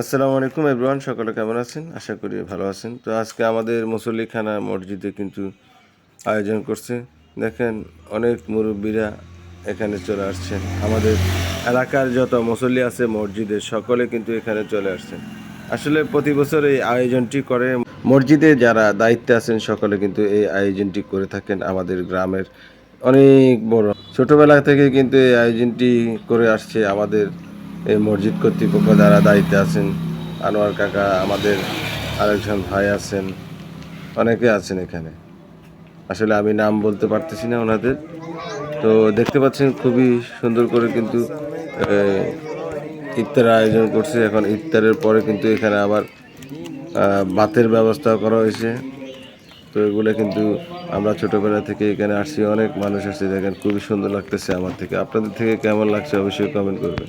আসসালামু আলাইকুম এভরিওয়ান, সকলে কেমন আছেন? আশা করি ভালো আছেন। তো আজকে আমাদের মুসল্লিখানা মসজিদে কিন্তু আয়োজন করছে। দেখেন, অনেক মুরব্বীরা এখানে চলে আসছেন। আমাদের এলাকার যত মুসল্লি আছে মসজিদে, সকলে কিন্তু এখানে চলে আসছেন। আসলে প্রতি বছর এই আয়োজনটি করে। মসজিদে যারা দায়িত্বে আছেন, সকলে কিন্তু এই আয়োজনটি করে থাকেন। আমাদের গ্রামের অনেক বড়। ছোটবেলা থেকে কিন্তু এই আয়োজনটি করে আসছে আমাদের এই মসজিদ কর্তৃপক্ষ যারা দায়িত্বে আছেন। আনোয়ার কাকা, আমাদের আরেকজন ভাই আছেন। অনেকে আছেন এখানে। আসলে আমি নাম বলতে পারতেছি না ওনাদের। তো দেখতে পাচ্ছেন খুবই সুন্দর করে কিন্তু ইফতার আয়োজন করছে। এখন ইফতারের পরে কিন্তু এখানে আবার ভাতের ব্যবস্থা করা হয়েছে। তো এগুলো কিন্তু আমরা ছোটোবেলা থেকে এখানে আসছি। অনেক মানুষ আসছে। দেখেন খুবই সুন্দর লাগতেছে আমার থেকে। আপনাদের থেকে কেমন লাগছে অবশ্যই কমেন্ট করবেন।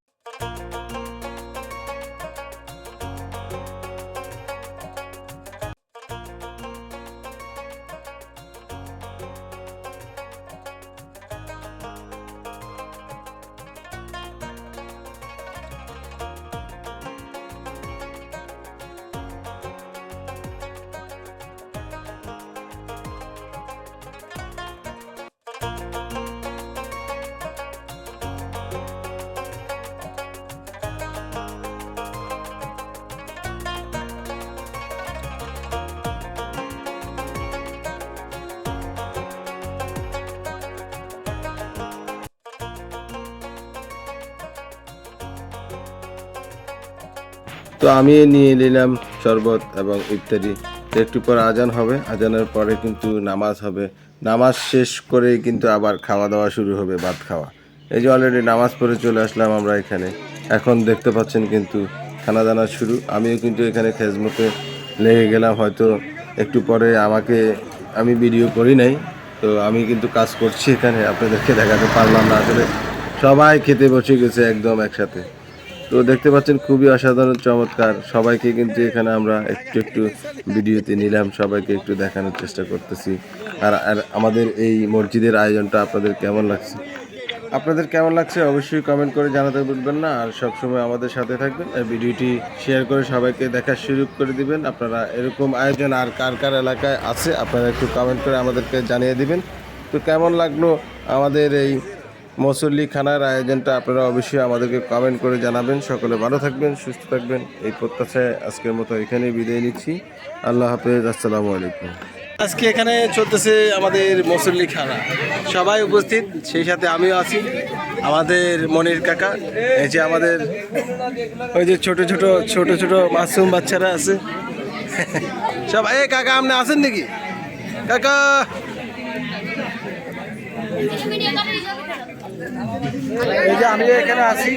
তো আমি নিয়ে নিলাম শরবত এবং ইত্যাদি। একটু পর আজান হবে। আজানের পরে কিন্তু নামাজ হবে। নামাজ শেষ করে কিন্তু আবার খাওয়া দাওয়া শুরু হবে, ভাত খাওয়া। এই যে অলরেডি নামাজ পড়ে চলে আসলাম আমরা এখানে। এখন দেখতে পাচ্ছেন কিন্তু খানা দানা শুরু। আমিও কিন্তু এখানে খেজমতে লেগে গেলাম। হয়তো একটু পরে আমাকে, আমি ভিডিও করি নাই। তো আমি কিন্তু কাজ করছি এখানে। আপনাদেরকে দেখাতে পারলাম না আসলে। সবাই খেতে বসে গেছে একদম একসাথে। তো দেখতে পাচ্ছেন খুবই অসাধারণ, চমৎকার। সবাইকে কিন্তু এখানে আমরা একটু একটু ভিডিওতে নিলাম, সবাইকে একটু দেখানোর চেষ্টা করতেছি। আর আর আমাদের এই মসজিদের আয়োজনটা আপনাদের কেমন লাগছে? আপনাদের কেমন লাগছে অবশ্যই কমেন্ট করে জানাতে ভুলবেন না। আর সবসময় আমাদের সাথে থাকবেন। আর ভিডিওটি শেয়ার করে সবাইকে দেখার সুযোগ করে দিবেন। আপনারা এরকম আয়োজন আর কার কার এলাকায় আছে, আপনারা একটু কমেন্ট করে আমাদেরকে জানিয়ে দিবেন। তো কেমন লাগল আমাদের এই মসল্লি খানার আয়োজনটা আপনারা অবশ্যই আমাদেরকে কমেন্ট করে জানাবেন। সকলে ভালো থাকবেন সুস্থ থাকবেন। এই প্রত্যাশায় আজকের মতো এখানেই বিদায় নিচ্ছি। আল্লাহ হাফেজ আসসালামু আলাইকুম। আজকে এখানে চলতেছে আমাদের মুসল্লি খানা। সবাই উপস্থিত সেই সাথে আমিও আছি। আমাদের মনির কাকা এই যে আমাদের ওই যে ছোট ছোট ছোট ছোট মাসুম বাচ্চারা আছে। সবাই এ কাকা আপনি আছেন নাকি? কাকা! এই যে আমি এখানে আছি।